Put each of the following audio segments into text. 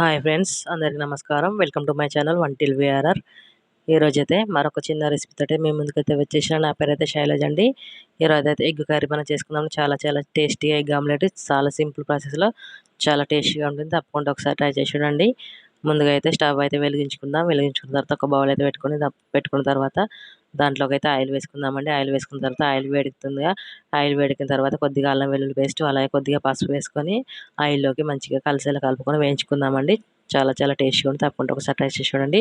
Hi friends అందరికీ నమస్కారం. Welcome to my channel వంటిల్ విఆర్ఆర్. ఈరోజైతే మరొక చిన్న రెసిపీ తోటి మేము ముందుకైతే వచ్చేసిన నా పేరు అయితే శైలజ్ అండి. ఈరోజు అయితే ఎగ్ కర్రీ మనం చేసుకుందాం. చాలా చాలా టేస్టీగా ఎగ్ ఆమ్లెట్. చాలా సింపుల్ ప్రాసెస్లో చాలా టేస్టీగా ఉంటుంది. తప్పకుండా ఒకసారి ట్రై చేసి చూడండి. ముందుగా అయితే స్టవ్ అయితే వెలిగించుకుందాం. వెలిగించుకున్న తర్వాత ఒక బౌల్ అయితే పెట్టుకుని పెట్టుకున్న తర్వాత దాంట్లోకి అయితే ఆయిల్ వేసుకుందామండి. ఆయిల్ వేసుకున్న తర్వాత ఆయిల్ వేడుకుతుంది ఆయిల్ వేడికిన తర్వాత కొద్దిగా అల్లం వెల్లుల్లి పేస్ట్ అలాగే కొద్దిగా పసుపు వేసుకొని ఆయిల్లోకి మంచిగా కలిసేలా కలుపుకొని వేయించుకుందామండి. చాలా చాలా టేస్ట్గా ఉంటుంది తప్పకుండా ఒకసారి ట్రై చేసి చూడండి.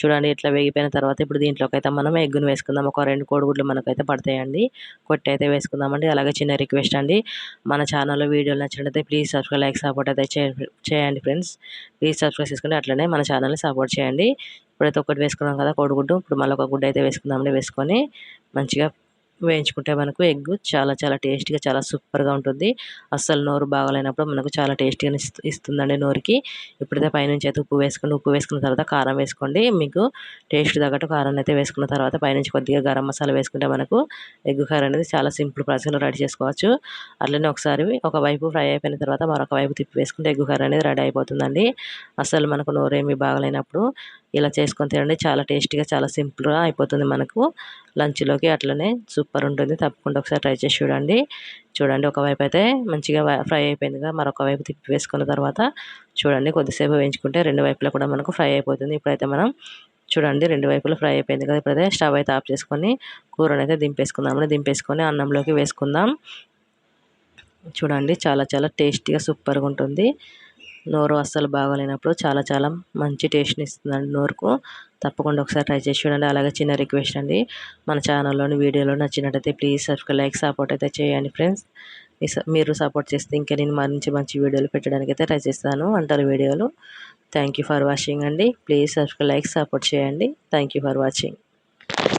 చూడండి ఇట్లా వేగిపోయిన తర్వాత ఇప్పుడు దీంట్లోకి అయితే మనం ఎగ్గును వేసుకుందాం. ఒక రెండు కోడిగుడ్లు మనకైతే పడతాయండి. కొట్టి అయితే వేసుకుందామండి. అలాగే చిన్న రిక్వెస్ట్ అండి మన ఛానల్లో వీడియోలు నచ్చినట్లయితే ప్లీజ్ సబ్స్క్రైబ్ లైక్ సపోర్ట్ అయితే చేయండి ఫ్రెండ్స్. ప్లీజ్ సబ్స్క్రైబ్ చేసుకోండి అట్లనే మన ఛానల్ని సపోర్ట్ చేయండి. ఇప్పుడైతే ఒకటి వేసుకున్నాం కదా కోడిగుడ్డు ఇప్పుడు మళ్ళీ ఒక గుడ్డ అయితే వేసుకుందామండి వేసుకొని మంచిగా వేయించుకుంటే మనకు ఎగ్ చాలా చాలా టేస్టీగా చాలా సూపర్గా ఉంటుంది. అస్సలు నోరు బాగాలేనప్పుడు మనకు చాలా టేస్టీగా ఇస్తుందండి నోరుకి. ఇప్పుడైతే పైనుంచి అయితే ఉప్పు వేసుకోండి ఉప్పు వేసుకున్న తర్వాత కారం వేసుకోండి. మీకు టేస్ట్ తగ్గట్టు కారం అయితే వేసుకున్న తర్వాత పైనుంచి కొద్దిగా గరం మసాలా వేసుకుంటే మనకు ఎగ్ కర్రీ అనేది చాలా సింపుల్ ప్రాసెస్లో రెడీ చేసుకోవచ్చు. అట్లనే ఒకసారి ఒకవైపు ఫ్రై అయిపోయిన తర్వాత మరొక వైపు తిప్పి వేసుకుంటే ఎగ్ కర్రీ అనేది రెడీ అయిపోతుందండి. అసలు మనకు నోరేమి బాగలేనప్పుడు ఇలా చేసుకొని తినండి. చాలా టేస్టీగా చాలా సింపుల్గా అయిపోతుంది మనకు. లంచ్లోకి అట్లనే సూపర్ ఉంటుంది. తప్పకుండా ఒకసారి ట్రై చేసి చూడండి. చూడండి ఒకవైపు అయితే మంచిగా ఫ్రై అయిపోయిందిగా మరొక వైపు తిప్పి వేసుకున్న తర్వాత చూడండి కొద్దిసేపు వేయించుకుంటే రెండు వైపులా కూడా మనకు ఫ్రై అయిపోతుంది. ఇప్పుడైతే మనం చూడండి రెండు వైపులా ఫ్రై అయిపోయింది కదా ఇప్పుడైతే స్టవ్ అయితే ఆఫ్ చేసుకొని కూరని అయితే దింపేసుకుందాం. దింపేసుకొని అన్నంలోకి వేసుకుందాం. చూడండి చాలా చాలా టేస్టీగా సూపర్గా ఉంటుంది. నోరు అస్సలు బాగోలేనప్పుడు చాలా చాలా మంచి టేస్ట్ని ఇస్తుందండి నోరుకు. తప్పకుండా ఒకసారి ట్రై చేసి చూడండి. అలాగే చిన్న రిక్వెస్ట్ అండి. మన ఛానల్లోని వీడియోలో నచ్చినట్టయితే ప్లీజ్ సబ్స్క్రైబ్ లైక్ సపోర్ట్ అయితే చేయండి ఫ్రెండ్స్ మీరు సపోర్ట్ చేస్తే ఇంకా నేను మంచి మంచి వీడియోలు పెట్టడానికి అయితే ట్రై చేస్తాను. వంటల వీడియోలు. థ్యాంక్ ఫర్ వాచింగ్ అండి. ప్లీజ్ సబ్స్క్రైబ్ లైక్ సపోర్ట్ చేయండి. Thank for watching